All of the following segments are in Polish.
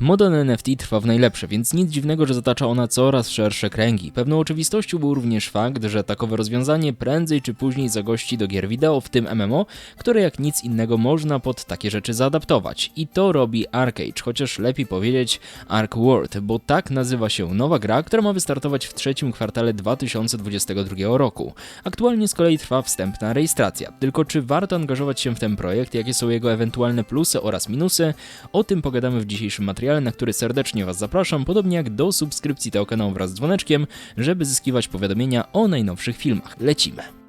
Moda na NFT trwa w najlepsze, więc nic dziwnego, że zatacza ona coraz szersze kręgi. Pewną oczywistością był również fakt, że takowe rozwiązanie prędzej czy później zagości do gier wideo, w tym MMO, które jak nic innego można pod takie rzeczy zaadaptować. I to robi Arcade, chociaż lepiej powiedzieć Arc World, bo tak nazywa się nowa gra, która ma wystartować w trzecim kwartale 2022 roku. Aktualnie z kolei trwa wstępna rejestracja. Tylko czy warto angażować się w ten projekt, jakie są jego ewentualne plusy oraz minusy, o tym pogadamy w dzisiejszym materiale materiale, na który serdecznie Was zapraszam, podobnie jak do subskrypcji tego kanału wraz z dzwoneczkiem, żeby zyskiwać powiadomienia o najnowszych filmach. Lecimy!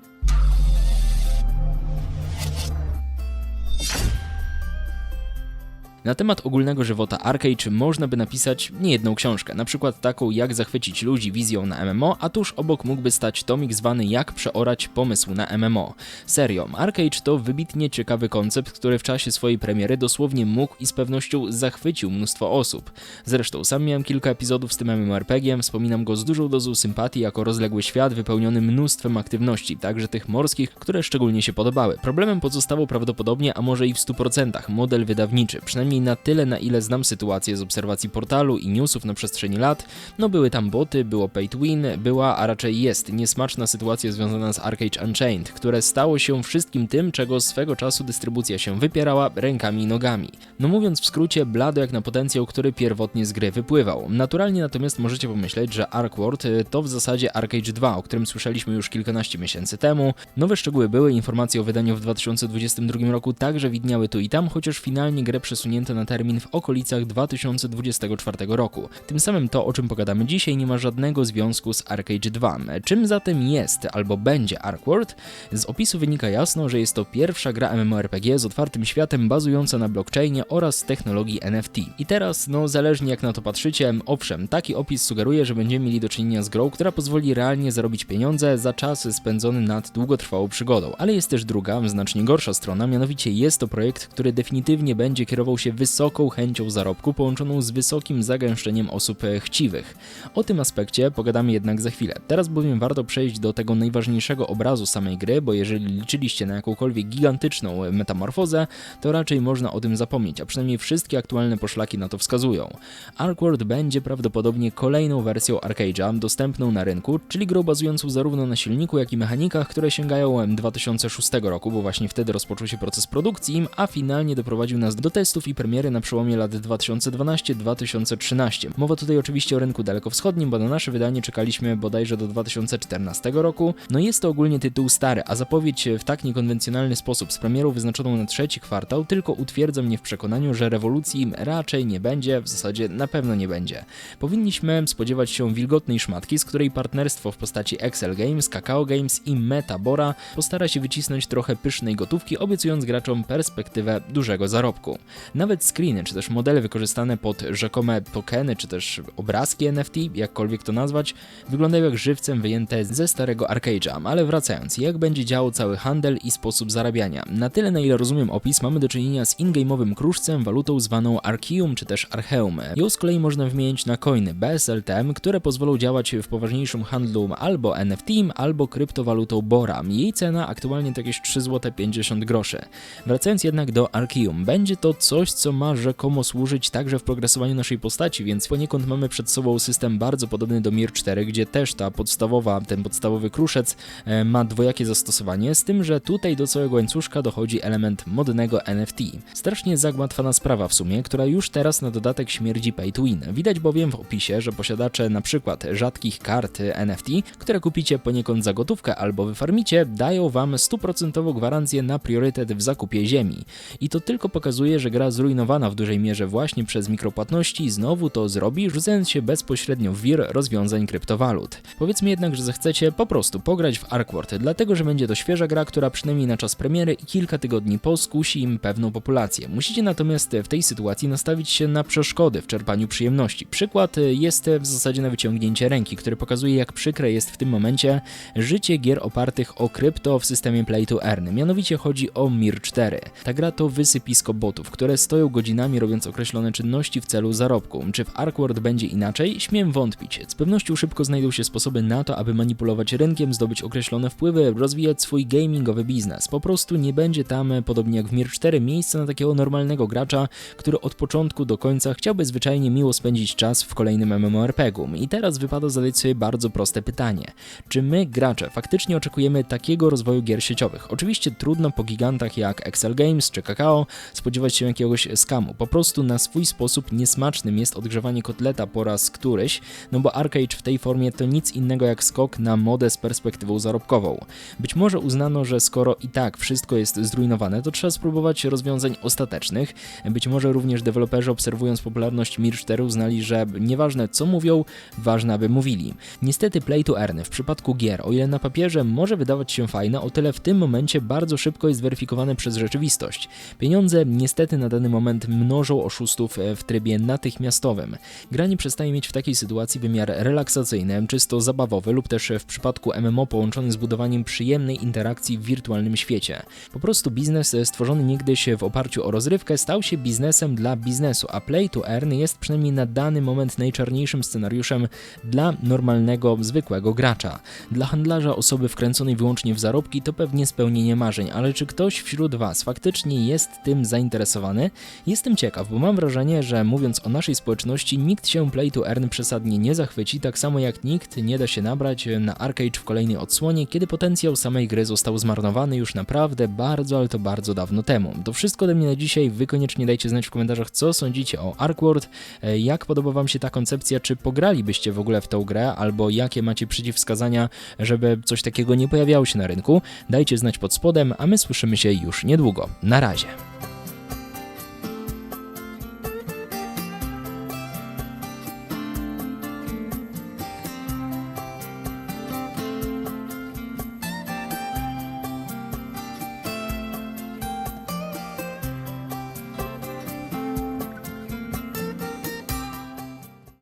Na temat ogólnego żywota Arcade można by napisać niejedną książkę, na przykład taką jak zachwycić ludzi wizją na MMO, a tuż obok mógłby stać tomik zwany jak przeorać pomysł na MMO. Serią, Arcade to wybitnie ciekawy koncept, który w czasie swojej premiery dosłownie mógł i z pewnością zachwycił mnóstwo osób. Zresztą sam miałem kilka epizodów z tym MMORPG, wspominam go z dużą dozą sympatii jako rozległy świat wypełniony mnóstwem aktywności, także tych morskich, które szczególnie się podobały. Problemem pozostawał prawdopodobnie, a może i w 100% model wydawniczy, przynajmniej przynajmniej na tyle, na ile znam sytuację z obserwacji portalu i newsów na przestrzeni lat. No były tam boty, było pay to win, była, a raczej jest niesmaczna sytuacja związana z Arcade Unchained, które stało się wszystkim tym, czego swego czasu dystrybucja się wypierała rękami i nogami. No mówiąc w skrócie, blado jak na potencjał, który pierwotnie z gry wypływał. Naturalnie natomiast możecie pomyśleć, że Arcward y, to w zasadzie Arcade 2, o którym słyszeliśmy już kilkanaście miesięcy temu. Nowe szczegóły były, informacje o wydaniu w 2022 roku także widniały tu i tam, chociaż finalnie grę przesunięto na termin w okolicach 2024 roku. Tym samym to, o czym pogadamy dzisiaj, nie ma żadnego związku z Arcade 2. Czym zatem jest albo będzie Arcworld? Z opisu wynika jasno, że jest to pierwsza gra MMORPG z otwartym światem bazująca na blockchainie oraz technologii NFT. I teraz, no zależnie jak na to patrzycie, owszem, taki opis sugeruje, że będziemy mieli do czynienia z grą, która pozwoli realnie zarobić pieniądze za czas spędzony nad długotrwałą przygodą. Ale jest też druga, znacznie gorsza strona, mianowicie jest to projekt, który definitywnie będzie kierował się wysoką chęcią zarobku połączoną z wysokim zagęszczeniem osób chciwych. O tym aspekcie pogadamy jednak za chwilę. Teraz bowiem warto przejść do tego najważniejszego obrazu samej gry, bo jeżeli liczyliście na jakąkolwiek gigantyczną metamorfozę, to raczej można o tym zapomnieć, a przynajmniej wszystkie aktualne poszlaki na to wskazują. Arcworld będzie prawdopodobnie kolejną wersją Arcade'a dostępną na rynku, czyli grą bazującą zarówno na silniku, jak i mechanikach, które sięgają 2006 roku, bo właśnie wtedy rozpoczął się proces produkcji, a finalnie doprowadził nas do testów i premiery na przełomie lat 2012-2013. Mowa tutaj oczywiście o rynku dalekowschodnim, bo na nasze wydanie czekaliśmy bodajże do 2014 roku. No jest to ogólnie tytuł stary, a zapowiedź w tak niekonwencjonalny sposób z premierą wyznaczoną na trzeci kwartał tylko utwierdza mnie w przekonaniu, że rewolucji raczej nie będzie, w zasadzie na pewno nie będzie. Powinniśmy spodziewać się wilgotnej szmatki, z której partnerstwo w postaci Excel Games, Kakao Games i Metabora postara się wycisnąć trochę pysznej gotówki, obiecując graczom perspektywę dużego zarobku. Nawet nawet screeny, czy też modele wykorzystane pod rzekome tokeny, czy też obrazki NFT, jakkolwiek to nazwać, wyglądają jak żywcem wyjęte ze starego arcade'a. Ale wracając, jak będzie działał cały handel i sposób zarabiania? Na tyle, na ile rozumiem opis, mamy do czynienia z in-game'owym kruszcem, walutą zwaną Archeum, czy też Archeum. Ją z kolei można wymienić na coiny BSLTM, które pozwolą działać w poważniejszym handlu albo NFT, albo kryptowalutą Bora. Jej cena aktualnie to jakieś 3 zł 50 groszy. Wracając jednak do Archeum, będzie to coś, co ma rzekomo służyć także w progresowaniu naszej postaci, więc poniekąd mamy przed sobą system bardzo podobny do Mir 4, gdzie też ta podstawowa, ten podstawowy kruszec e, ma dwojakie zastosowanie, z tym, że tutaj do całego łańcuszka dochodzi element modnego NFT. Strasznie zagmatwana sprawa w sumie, która już teraz na dodatek śmierdzi pay to win. Widać bowiem w opisie, że posiadacze na przykład rzadkich kart NFT, które kupicie poniekąd za gotówkę albo wyfarmicie, dają wam stuprocentową gwarancję na priorytet w zakupie ziemi. I to tylko pokazuje, że gra zrujnowała zrujnowana w dużej mierze właśnie przez mikropłatności, znowu to zrobi, rzucając się bezpośrednio w wir rozwiązań kryptowalut. Powiedzmy jednak, że zechcecie po prostu pograć w Arkward, dlatego że będzie to świeża gra, która przynajmniej na czas premiery i kilka tygodni po skusi im pewną populację. Musicie natomiast w tej sytuacji nastawić się na przeszkody w czerpaniu przyjemności. Przykład jest w zasadzie na wyciągnięcie ręki, który pokazuje jak przykre jest w tym momencie życie gier opartych o krypto w systemie Play to Earn. Mianowicie chodzi o Mir 4. Ta gra to wysypisko botów, które stoją stoją godzinami robiąc określone czynności w celu zarobku. Czy w Arkworld będzie inaczej? Śmiem wątpić. Z pewnością szybko znajdą się sposoby na to, aby manipulować rynkiem, zdobyć określone wpływy, rozwijać swój gamingowy biznes. Po prostu nie będzie tam, podobnie jak w Mir 4, miejsca na takiego normalnego gracza, który od początku do końca chciałby zwyczajnie miło spędzić czas w kolejnym MMORPG-u. I teraz wypada zadać sobie bardzo proste pytanie. Czy my, gracze, faktycznie oczekujemy takiego rozwoju gier sieciowych? Oczywiście trudno po gigantach jak Excel Games czy Kakao spodziewać się jakiegoś skamu. Po prostu na swój sposób niesmacznym jest odgrzewanie kotleta po raz któryś, no bo Arcade w tej formie to nic innego jak skok na modę z perspektywą zarobkową. Być może uznano, że skoro i tak wszystko jest zrujnowane, to trzeba spróbować rozwiązań ostatecznych. Być może również deweloperzy obserwując popularność Mir 4 uznali, że nieważne co mówią, ważne aby mówili. Niestety play to earn w przypadku gier, o ile na papierze może wydawać się fajne, o tyle w tym momencie bardzo szybko jest weryfikowane przez rzeczywistość. Pieniądze niestety na dany moment mnożą oszustów w trybie natychmiastowym. Gra nie przestaje mieć w takiej sytuacji wymiar relaksacyjny, czysto zabawowy lub też w przypadku MMO połączony z budowaniem przyjemnej interakcji w wirtualnym świecie. Po prostu biznes stworzony niegdyś w oparciu o rozrywkę stał się biznesem dla biznesu, a play to earn jest przynajmniej na dany moment najczarniejszym scenariuszem dla normalnego, zwykłego gracza. Dla handlarza osoby wkręconej wyłącznie w zarobki to pewnie spełnienie marzeń, ale czy ktoś wśród Was faktycznie jest tym zainteresowany? Jestem ciekaw, bo mam wrażenie, że mówiąc o naszej społeczności, nikt się play to earn przesadnie nie zachwyci, tak samo jak nikt nie da się nabrać na arcade w kolejnej odsłonie, kiedy potencjał samej gry został zmarnowany już naprawdę bardzo, ale to bardzo dawno temu. To wszystko ode mnie na dzisiaj. Wy koniecznie dajcie znać w komentarzach, co sądzicie o Arkworld, e, jak podoba Wam się ta koncepcja, czy pogralibyście w ogóle w tą grę, albo jakie macie przeciwwskazania, żeby coś takiego nie pojawiało się na rynku. Dajcie znać pod spodem, a my słyszymy się już niedługo. Na razie.